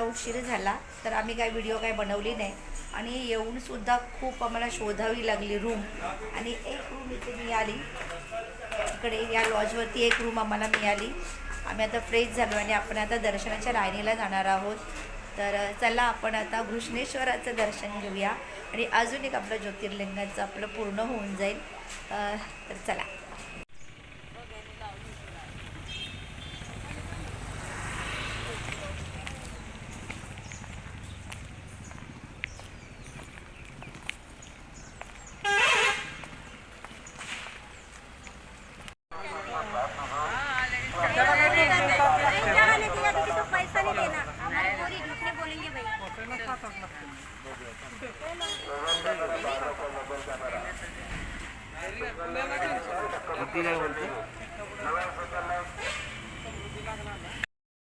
आम्हाला उशीर झाला तर आम्ही काही व्हिडिओ काही बनवली नाही. आणि येऊनसुद्धा खूप आम्हाला शोधावी लागली रूम आणि एक रूम इथे मिळाली. इकडे या लॉजवरती एक रूम आम्हाला मिळाली. आम्ही आता फ्रेश झालो आणि आपण आता दर्शनाच्या लाईनीला जाणार आहोत. तर चला आपण आता घृष्णेश्वराचं दर्शन घेऊया. आणि अजून एक आपलं ज्योतिर्लिंगाचं आपलं पूर्ण होऊन जाईल. तर चला.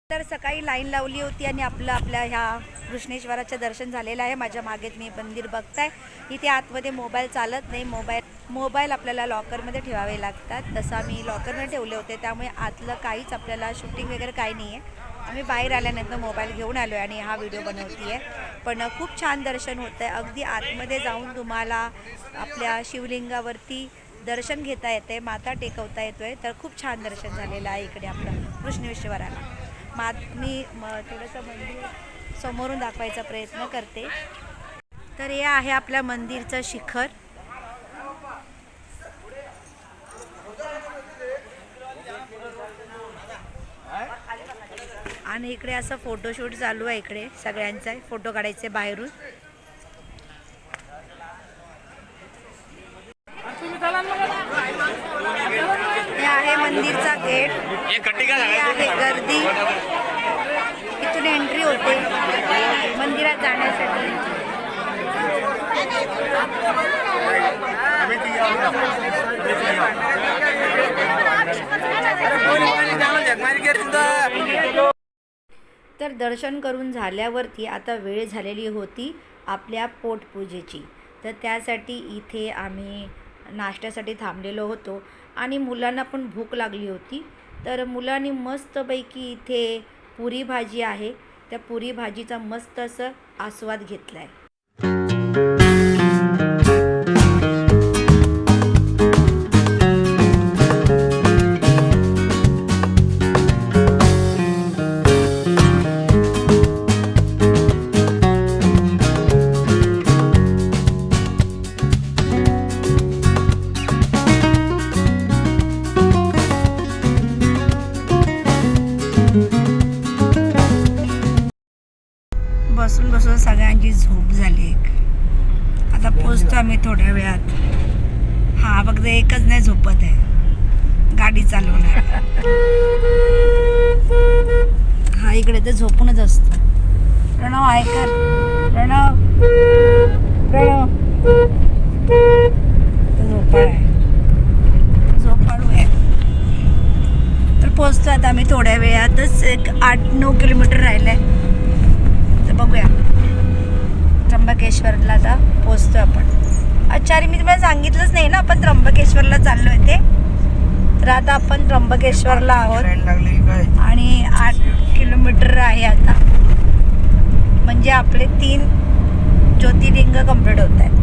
तर सकाळी लाईन लावली होती आणि आपलं आपल्या ह्या कृष्णेश्वराचं दर्शन झालेलं आहे. माझ्या मागे मी मंदिर बघताय. इथे आतमध्ये मोबाईल चालत नाही. मोबाईल मोबाईल आपल्याला लॉकरमध्ये ठेवावे लागतात. तसं आम्ही लॉकरमध्ये ठेवले होते. त्यामुळे आतलं काहीच आपल्याला शूटिंग वगैरे काही नाही आहे. आम्ही बाहेर आल्यानंतर मोबाईल घेऊन आलो आहे आणि हा व्हिडिओ बनवते आहे पण खूप छान दर्शन होतं आहे अगदी आतमध्ये जाऊन तुम्हाला आपल्या शिवलिंगावरती दर्शन घेता येते माता टेकवता येतो आहे तर खूप छान दर्शन झालेलं आहे इकडे आपलं कृष्णेश्वराला. मा मी म थोडंसं मंदिर समोरून दाखवायचा प्रयत्न करते. तर हे आहे आपल्या मंदिरचं शिखर. आणि इकडे असं फोटोशूट चालू आहे इकडे सगळ्यांचा फोटो काढायचे बाहेरून हे आहे मंदिरचा गेट. आहे गर्दी. इथून एंट्री होते. मंदिरात जाण्यासाठी. तर दर्शन करून झाल्यावरती आता वेळ झालेली होती आपल्या पोटपूजेची. तर त्यासाठी इथे आम्ही नाश्त्यासाठी थांबलेलो होतो. आणि मुलांना पण भूक लागली होती. तर मुलांनी मस्तपैकी इथे पुरी भाजी आहे. त्या पुरी भाजीचा मस्त असं आस्वाद घेतला आहे झाली एक. आता पोचतो आम्ही थोड्या वेळात. हा फक्त एकच नाही झोपत आहे. गाडी चालवणार. हा इकडे तर झोपूनच असतो. प्रणव ऐका प्रणव. प्रणव. झोपाळ आहे. झोपाळू आहे. तर पोचतो आता आम्ही थोड्या वेळातच एक आठ नऊ किलोमीटर राहिलं आहे तर बघूया. त्र्यंबकेश्वरला आता पोचतो आपण. अच्छा अरे मी तुम्हाला सांगितलंच नाही ना आपण त्र्यंबकेश्वरला चाललो आहे ते. तर आता आपण त्र्यंबकेश्वरला आहोत. आणि आठ किलोमीटर आहे आता. म्हणजे आपले तीन ज्योतिर्लिंग कंप्लीट होत आहेत.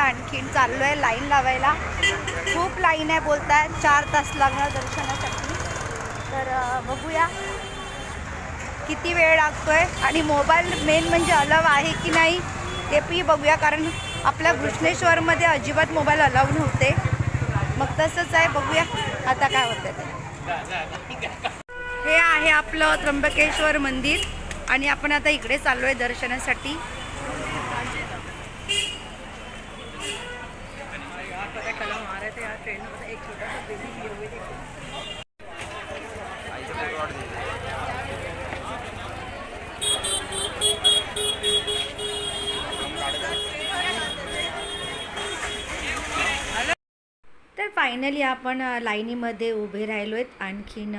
आणखीन चाललो आहे लाईन लावायला. खूप लाईन आहे बोलताय चार तास लागणार दर्शनासाठी. तर बघूया किती वेळ लागतोय. आणि मोबाईल मेन म्हणजे अलाव आहे की नाही ते पी बघूया. कारण आपल्या घृष्णेश्वरमध्ये अजिबात मोबाईल अलाव नव्हते. मग तसंच आहे बघूया. आता काय होतं ते. हे आहे आपलं त्र्यंबकेश्वर मंदिर. आणि आपण आता इकडे चाललो आहे दर्शनासाठी. तर फायनली आपण लाईनीमध्ये उभे राहिलो आहेत आणखीन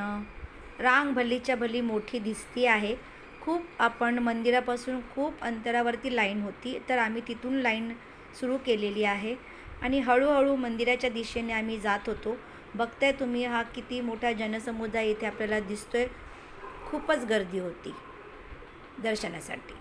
रांग भल्लीच्या भली मोठी दिसती आहे. खूप आपण मंदिरापासून खूप अंतरावरती लाईन होती तर आम्ही तिथून लाईन सुरू केलेली आहे. आणि हळूहळू मंदिराच्या दिशेने आम्ही जात होतो. बघताय तुम्ही हा किती मोठा जनसमुदाय इथे आपल्याला दिसतोय. खूपच गर्दी होती. दर्शनासाठी.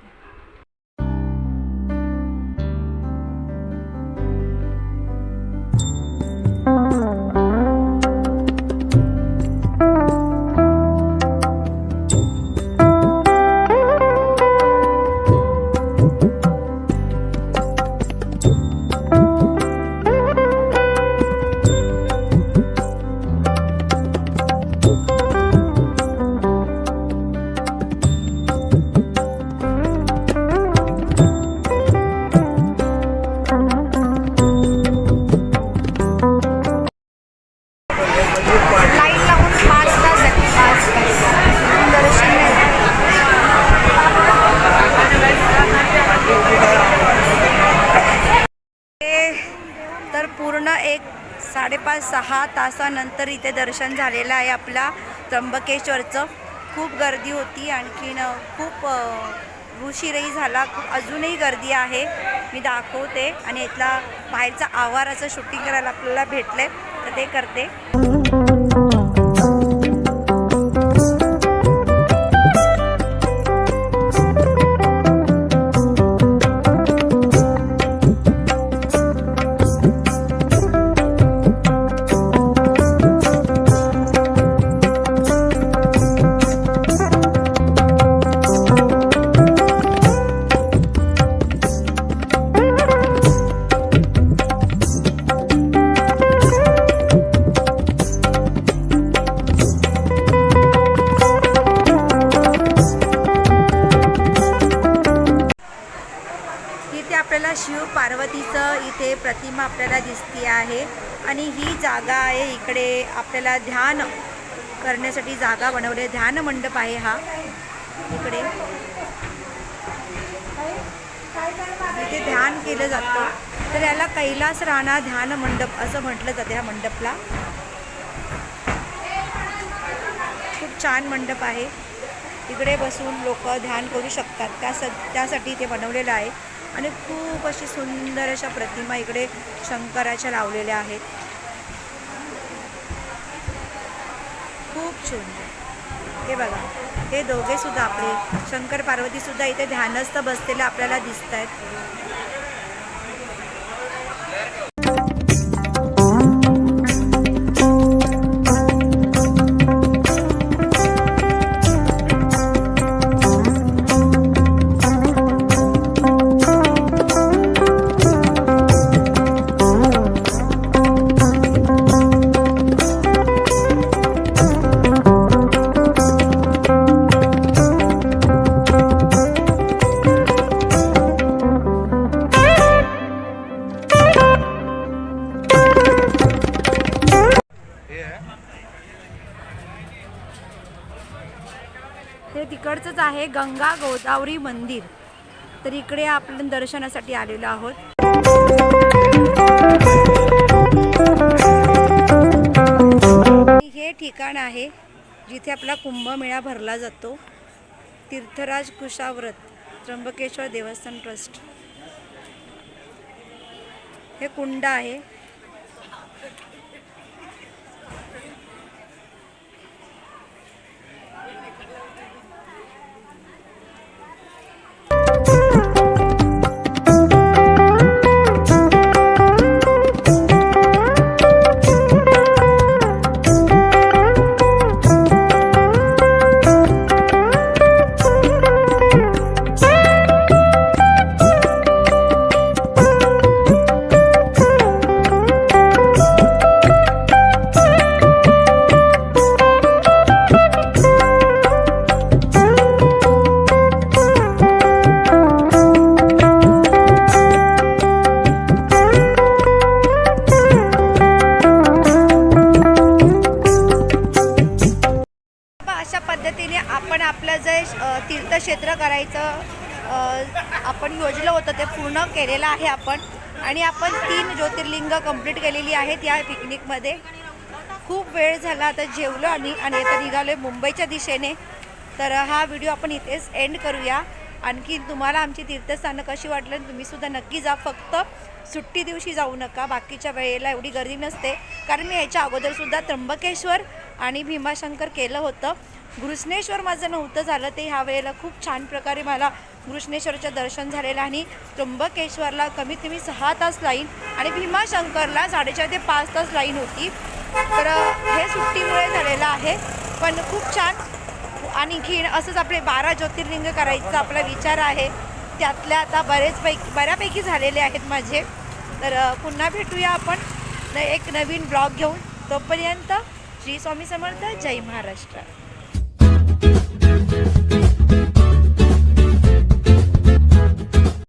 तासानंतर इथे दर्शन झालेलं आहे आपला त्र्यंबकेश्वरचं. खूप गर्दी होती आणखीन खूप उशीरही झाला. खूप अजूनही गर्दी आहे. मी दाखवते. आणि इथला बाहेरचा आवाराचं शूटिंग करायला आपल्याला भेटले तर ते करते. प्रतिमा आपल्याला दिसते आहे. आणि ही जागा आहे इकडे आपल्याला ध्यान करण्यासाठी जागा बनवली ध्यान मंडप आहे हा. इकडे. इथे ध्यान केलं जातं. तर याला कैलास राणा ध्यान मंडप असं म्हटलं जातं ह्या मंडपला. खूप छान मंडप आहे. इकडे बसून लोक ध्यान करू शकतात. त्या स त्यासाठी ते बनवलेलं आहे. आणि खूप अशी सुंदर अशा प्रतिमा इकडे शंकराच्या लावलेल्या आहेत. खूप सुंदर. हे बघा हे दोघे सुद्धा आपले शंकर पार्वती सुद्धा इथे ध्यानस्थ बसलेले आपल्याला दिसत आहेत इकडचंच आहे गंगा गोदावरी मंदिर. तर इकडे आपण दर्शनासाठी आलेलो आहोत. हे ठिकाण आहे जिथे आपला कुंभमेळा भरला जातो. तीर्थराज कुशाव्रत त्र्यंबकेश्वर देवस्थान ट्रस्ट. हे कुंड आहे. तीर्थक्षेत्र करायचं आपण योजलं होतं ते पूर्ण केलेलं आहे आपण. आणि आपण तीन ज्योतिर्लिंग कंप्लीट केलेली आहेत या पिकनिकमध्ये खूप वेळ झाला आता जेवलो आणि आणि आता निघालो आहे मुंबईच्या दिशेने. तर हा व्हिडिओ आपण इथेच एंड करूया. आणखी तुम्हाला आमची तीर्थस्थानं कशी वाटलं तुम्हीसुद्धा नक्की जा. फक्त सुट्टी दिवशी जाऊ नका. बाकीच्या वेळेला एवढी गर्दी नसते. कारण मी याच्या अगोदरसुद्धा त्र्यंबकेश्वर आणि भीमाशंकर केलं होतं. घृष्णेश्वर माझं नव्हतं झालं ते ह्या वेळेला खूप छान प्रकारे मला घृष्णेश्वरचं दर्शन झालेलं आणि त्र्यंबकेश्वरला कमीत कमी सहा तास लाईन आणि भीमाशंकरला साडेचार ते पाच तास लाईन होती. तर हे सुट्टीमुळे झालेलं आहे पण खूप छान. आणखीन असंच आपले बारा ज्योतिर्लिंग करायचा आपला विचार आहे. त्यातल्या आता बरेचपैकी बऱ्यापैकी झालेले आहेत माझे. तर पुन्हा भेटूया आपण. एक नवीन ब्लॉग घेऊन. तोपर्यंत श्री स्वामी समर्थ जय महाराष्ट्र.